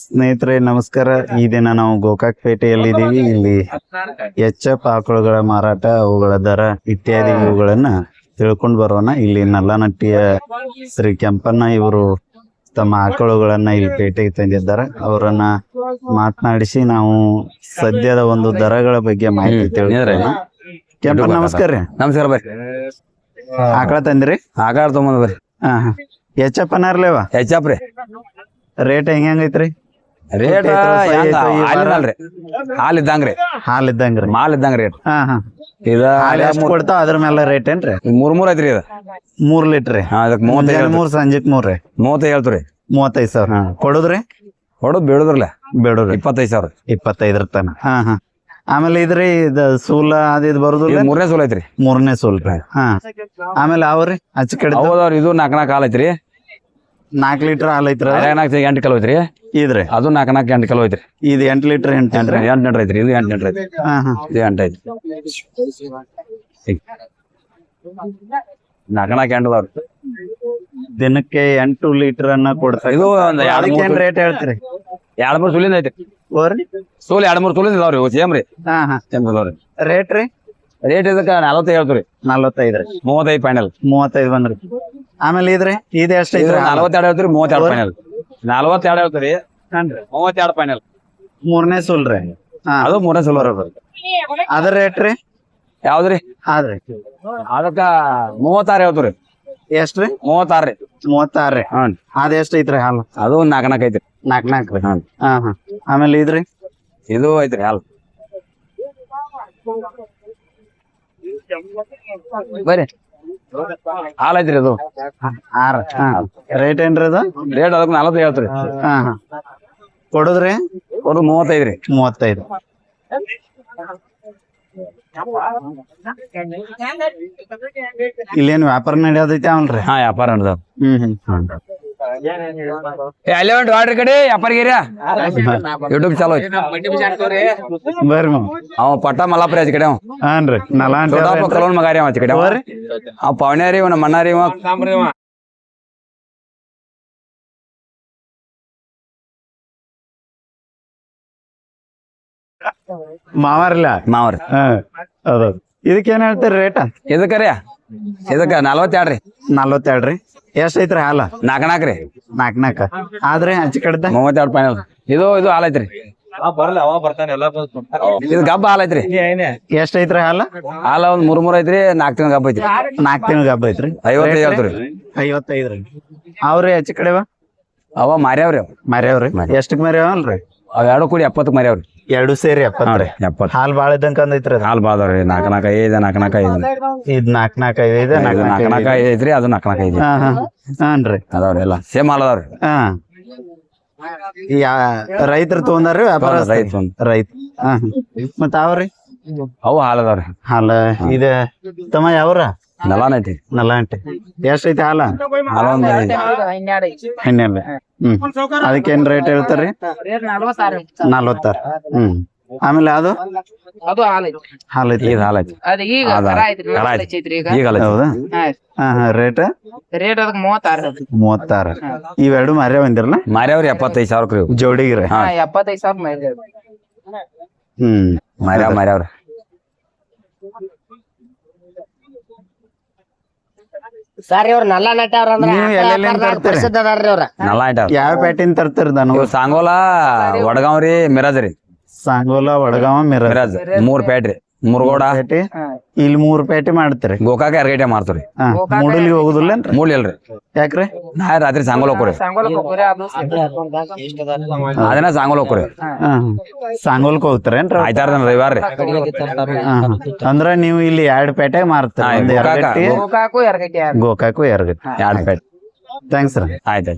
ಸ್ನೇಹಿತರೆ ನಮಸ್ಕಾರ. ಈ ದಿನ ನಾವು ಗೋಕಾಕ್ ಪೇಟೆಯಲ್ಲಿ ಇದೀವಿ ಇಲ್ಲಿ ಎಚ್ ಎಫ್ ಆಕಳುಗಳ ಮಾರಾಟ ಅವುಗಳ ದರ ಇತ್ಯಾದಿ ಇವುಗಳನ್ನ ತಿಳ್ಕೊಂಡ್ ಬರೋಣ. ಇಲ್ಲಿ ನಲ್ಲನಟ್ಟಿಯ ಶ್ರೀ ಕೆಂಪಣ್ಣ ಇವರು ತಮ್ಮ ಆಕಳುಗಳನ್ನ ಇಲ್ಲಿ ಪೇಟೆಗೆ ತಂದಿದ್ದಾರೆ. ಅವರನ್ನ ಮಾತನಾಡಿಸಿ ನಾವು ಸದ್ಯದ ಒಂದು ದರಗಳ ಬಗ್ಗೆ ಮಾಹಿತಿ ತಿಳ್ಕೊಳ್ಳೋಣ. ಕೆಂಪಣ್ಣ ನಮಸ್ಕಾರ ರೀ ನಮಸ್ಕಾರ ಬರ್ರಿ. ಆಕಳ ತಂದ್ರಿ? ಆಕಳ ತೊಗೊಂಬಂದ್ ಬರ್ರಿ. ಹಾ ಹಾ. ಎಚ್ ಎಫ್ ಎಚ್ ಅಪ್ ರೀ. ರೇಟ್ ಹೆಂಗ್ ರೇಟ್ ಐತ್ರಿ, ರೇಟ್ ಅಲ್ರಿ ಹಾಲ್ ಇದ್ದಂಗ್ರಿ ಹಾಲ್ ಇದ್ದಂಗ್ರಿ ಮಾಲ್ ಇದ್ದಂಗ್ರಿ ರೇಟ್ ಹಾ ಹಾ. ಇದ ಹಾಲ್ ಎಷ್ಟ್ ಕೊಡ್ತಾವ ಅದ್ರ ಮೇಲೆ ರೇಟ್ ಏನ್ರಿ? ಮೂರ್ ಮೂರ್ ಐತ್ರಿ ಇದ. ಮೂರ್ ಲೀಟ್ರ್. ಹಾ ಮೂವತ್ತೈದು ಮೂರ್ ಸಂಜೆಕ್ ಮೂರ್ ರೀ ಮೂವತ್ತೈದು ಹೇಳ್ತೀರಿ ಮೂವತ್ತೈದ್ ಸಾವಿರ. ಹಾ. ಕೊಡುದ್ರಿ? ಇಪ್ಪತ್ತೈದು ಸಾವಿರ. ಇಪ್ಪತ್ತೈದರ ತನ. ಹಾ ಹಾ. ಆಮೇಲೆ ಇದ್ರಿ ಇದ ಸೂಲ ಅದ್ ಇದ್ ಬರುದಿಲ್ಲ? ಮೂರನೇ ಸೂಲ್ ಐತ್ರಿ. ಮೂರನೇ ಸೂಲ್. ಹಾ. ಆಮೇಲೆ ಅವ್ರಿ? ಅಚ್ಚ ಕಡೆ ಇದು ನಾಲ್ಕ ಕಾಲ್ ಹಾಲ್ ಐತ್ರಿ. ನಾಲ್ಕ್ ಲೀಟರ್ ಹಾಲು ಐತ್ರ. ನಾಲ್ಕು ಎಂಟು ಕಿಲೋ ಐತ್ರಿ. ಇದ್ರಿ? ಅದು ನಾಲ್ಕು ನಾಲ್ಕು ಎಂಟು ಕಿಲೋ ಐತ್ರಿ. ಇದು ಎಂಟ್ ಲೀಟರ್ ಎಂಟು ಎಂಟೇನ್ರಿ ಎಂಟು ಎಂಟು ಐತ್ರಿ ಇದು ಎಂಟು ಐತ್ರಿ. ಹಾ ಹಾ. ಇದು ಎಂಟು ಐತಿ ನಾಲ್ಕು ನಾಲ್ಕು ಎಂಟು ಅದಾವ್ರಿ ದಿನಕ್ಕೆ ಎಂಟು ಲೀಟರ್ ಅನ್ನ ಕೊಡ್ತಾರೆ. ಇದು ಒಂದ್ ಎರಡು ಮೂರು ರೇಟ್ ಹೇಳ್ತೀರಿ? ಎರಡು ಮೂರ್ ಸುಲಿಂದ ಐತ್ರಿ. ಓರಿ ಸೋಲ್ ಎರಡ್ ಮೂರ್ ಸುಲಿಂದ ಇದಾವ್ರಿ ಸೇಮ್ ರೀ. ಸೇಮ್ ಇದಾವ್ರಿ ರೇಟ್ ರೀ? ರೇಟ್ ಇದಕ್ಕೆ ನಲ್ವತ್ತೈದು ಹೇಳ್ತೀರಿ ನಲ್ವತ್ತೈದು ರೀ. ಮೂವತ್ತೈದು ಫೈನಲ್ ಮೂವತ್ತೈದು ಬಂದ್ರಿ. ಆಮೇಲೆ ಇದ್ರಿ ಇದು ಅಷ್ಟೇ ಇದ್ರೆ ಐತ್ರಿ? ನಲವತ್ತೆರಡು ಹೇಳ್ತೀರಿ ಮೂವತ್ತೆರಡು ಫೈನಲ್ ನಲವತ್ತೆರಡು ಹೇಳ್ತೀರಿ. ಮೂವತ್ತೆರಡು ಫೈನಲ್ ಮೂರನೇ ಸುಲ್ರಿ. ರೀ ಹಾ. ಅದು ಮೂರನೇ ಸುಲ್ ಅದ್ರ ರೇಟ್ ರೀ? ಯಾವ್ದ್ರಿ? ಆದ್ರಿ ಅದಕ್ಕ ಮೂವತ್ತಾರು ಹೇಳ್ತೀರಿ. ಎಷ್ಟ್ರಿ ಮೂವತ್ತಾರು ರೀ. ಮೂವತ್ತಾರು ರೀ. ಹ್ಞೂ ಅದ ಎಷ್ಟ್ ಐತ್ರಿ ಹಾಲು? ಅದು ಒಂದ್ ನಾಲ್ಕು ನಾಲ್ಕು ಐತ್ರಿ. ನಾಲ್ಕ್ ನಾಲ್ಕು ರೀ. ಹಾ ಆಮೇಲೆ ಇದ್ರಿ? ಇದು ಐತ್ರಿ ಹಾಲು. ಬರ್ರಿ. ಹಾಲು ಐತ್ರಿ ಅದು ಆರ್ ರೇಟ್ ಏನ್ರಿ ಅದು ರೇಟ್ ಅದಕ್ಕೆ ನಲವತ್ತು ಹೇಳ್ತೀರಿ. ಹಾ. ಹಾ ಕೊಡುದ್ರಿ? ಒಂದು ಮೂವತ್ತೈದು ರೀ ಮೂವತ್ತೈದು. ಇಲ್ಲೇನ್ ವ್ಯಾಪಾರ ನಡೆಯೋದೈತಿ ಅವನ್ರಿ? ಹಾ ವ್ಯಾಪಾರ ನಡೆದ ಹ್ಮ್ ಹ್ಮ್. ಅಲ್ಲೇ ಉಂಟು ವಾಡ್ರಿ ಕಡೆ ಅಪ್ಪರ್ಗಿರ ಯೂಟ್ಯೂಬ್ ಚಾಲೋ ಬರ್ರಿ ಮಾವ ಅವ ಪಟ್ಟ ಮಲ್ಲಾಪುರಿ ಆಚೆ ಕಡೆ ಅವ. ಹಾನ್ರಿ ನಲಾಂಟಿ ದೊಡ್ಡಪ್ಪ ಕಲೋನ್ ಮಗಾರಿ ಅವ ಆಚೆ ಕಡೆ ಅವ. ಅವ ಪವಣ್ಯಾರಿ ಇವ ನಮ್ಮ ಮಣ್ಣಾರಿ ಇವ. ಮಾವಾರಿಲ್ಲ ಮಾವ್ರಿ ಹಾ ಹೌದು ಇದಕ್ಕೇನ್ ಹೇಳ್ತೀರಿ ರೇಟ್ ಇದಕ್ಕರಿ ಇದಕ್ಕ ನಲವತ್ತೆರಡು ರೀ. ನಲ್ವತ್ತೆರಡು ರೀ. ಎಷ್ಟ್ ಐತ್ರಿ ಹಾಲ? ನಾಲ್ಕು ನಾಲ್ಕು ರೀ. ನಾಕ್ ನಾಕ್ ಆದ್ರೆ ಹಂಚಿ ಕಡ್ದ? ಮೂವತ್ತೆರಡು ಫೈನಲ್ ಇದು ಇದು ಹಾಲ್ ಐತ್ರಿ. ಇದು ಗಬ್ಬ ಹಾಲ್ ಐತ್ರಿ. ಎಷ್ಟ್ ಐತ್ರಿ ಹಾಲ? ಹಾಲ ಒಂದ್ ಮೂರ್ ಮೂರ್ ಐತ್ರಿ ನಾಕ್ ತಿಂಗಳ ಗಬ್ಬ ಐತ್ರಿ. ನಾಕ್ ತಿಂಗಳ ಗಬ್ಬ ಐತ್ರಿ. ಐವತ್ತೈದು ಹೇಳ್ತೀರಿ ಐವತ್ತೈದು ರೀ. ಅವ್ರಿ ಹೆಚ್ಚ ಕಡೆವ? ಅವ ಮಾರ್ಯಾವ್ರಿ ಅವ. ಮಾರ್ಯಾವ್ರಿ. ಎಷ್ಟಕ್ ಮಾರ್ಯಾವಲ್ರಿ ಅವ್ ಎರಡು ಕೂಡಿ ಎಪ್ಪತ್ತಕ್ ಮಾರ್ಯಾವ್ರಿ. ಎರಡು ಸೇರಿ ಎಪ್ಪತ್ತು. ಹಾಲ್ ಬಾಳ ಇದ್ದಂಕ ಅಂದೈತ್ರಿ ಹಾಲು ಬಾದವ್ರಿ ನಾಲ್ಕು ನಾಲ್ಕು ಐದು ನಾಲ್ಕು ನಾಲ್ಕು ಐದು. ಇದ್ ನಾಕ್ ನಾಕ್ ಐದು ಐದು ನಾಲ್ಕು ನಾಲ್ಕು ನಾಲ್ಕು ಐದು. ಐತ್ರಿ ಅದು ನಾಲ್ಕು ನಾಲ್ಕು ಐದು ಹಾನ್ರಿ ಅದಾವ್ರಿ ಎಲ್ಲ ಸೇಮ್ ಹಾಲ್ ಅದಾವ್ರಿ ಹಾ. ರೈತರು ತಗೊಂಡಾರ್ರಿ ವ್ಯಾಪಾರ ರೈತ. ರೈತ. ಹಾ. ಮತ್ತ ಅವ್ರಿ? ಅವು ಹಾಲ್ ಅದಾವ್ರಿ ಹಾಲ ಇದ ತಮ್ಮ ಯಾವ್ರ? ನೆಲಾನ್ ಐತಿ. ಎಷ್ಟೈತಿ ಹಾಲ? ಹಾಲ ಒಂದು ಹನ್ನೆರಡು. ಹ್ಮ್. ಅದಕ್ಕೇನ್ ರೇಟ್ ಹೇಳ್ತಾರ್ರಿ ನಲ್ವತ್ತಾರ. ಹ್ಮ್. ಆಮೇಲೆ ಅದು? ಅದು ಹಾಲೈತಿ ಐತಿ. ಇದು ಹಾಲ್ ಐತಿ. ಅದ ಈಗ ಅದ. ಕರ ಐತ್ರಿ. ಕರ ಹಾಲ್ ಐತಿ. ಐತ್ರಿ ಈಗ. ಹೌದಾ? ಹಾ. ಹಾ ರೇಟ್ ರೇಟ್ ಅದಕ್ಕೆ ಮೂವತ್ತಾರು ಮೂವತ್ತಾರ. ಇವೆರಡು ಮಾರ್ಯಾವ ಬಂದಿರಲ್ಲ ಮಾರ್ಯಾವ್ರಿ ಎಪ್ಪತ್ತೈದು ಸಾವಿರಕ್ಕೆ ರೀ ಜೋಡಿಗ್ರಿ. ಹಾ ಎಪ್ಪತ್ತೈದು ಸಾವಿರ ಮೇಲೆ ಹ್ಮ್. ಮಾರ್ಯಾವ ಮಾರ್ಯಾವ್ರಿ. ಸರ್ ಇವ್ರ ನಲ್ಲ ನಟ್ಯಾವ್ರ ಅಂದ್ರ ನೀವು ಎಲ್ಲೆಲ್ಲಿಂದ ವ್ಯಾಪಾರದಾಗ ತರ್ತೀರಿ? ಪ್ರಸಿದ್ಧ ಅದಾರ್ರಿ ಇವ್ರ ನಲ್ಲ ಐಟಾವ್ರಿ ಯಾವ ತರ್ತೀರಿ ಸಾಂಗೋಲಾ ಇವ್ ಸಾಂಗೋಲ ವಡಗಾವ್ ರೀ ಮಿರಾಜ್ ರೀ. ಸಾಂಗೋಲಾ ವಡಗಾವ ಮಿರ ಮಿರಾಜ್ ಮೂರ್ ಪೇಟ್ರಿ ರೀ ಮುರ್ಗೋಡ? ಪೇಟೆ? ಇಲ್ಲಿ ಮೂರ್ ಪೇಟೆ ಮಾಡ್ತೀರಿ. ಗೋಕಾಕ ಎರಗೈಟೆ ಮಾರ್ತೀವ್ರಿ ಹಾ ಮೂಡಲಿಗೆ ಹೋಗುದಿಲ್ಲ ಮೂಲ್ ಇಲ್ರಿ ಯಾಕ್ರಿ? ನಾ ರಾತ್ರಿ ಸಾಂಗೋಲ್ ಹೋಗ್ರಿ ಸಂಗೋಲ ಕೊಬ್ಬರಿ ಅದು. ಅದನ್ನ ಸಾಂಗೋಲ್ ಹೋಗ್ರಿ ಹಾ ಹಾ. ಸಾಂಗೋಲ್ಕ್ ಹೋಗ್ತಾರೇನ್ರಿ ಆಯ್ತಾರ ರವಿವಾರ. ರೀ. ಅಂದ್ರ ನೀವು ಇಲ್ಲಿ ಎರಡ್ ಪೇಟೆ ಮಾರ್ತೀರಿ ಗೋಕಾಕ. ಎರಗಟ್ಟಿ ಗೋಕಾಕು ಎರಗಟ್ಟಿ ಗೋಕಾಕು ಎರಗಟ್ಟಿ ಎರಡ್ ಪೇಟೆ. ಥ್ಯಾಂಕ್ಸ್ ರೀ. ಆಯ್ತಾಯ್ತು.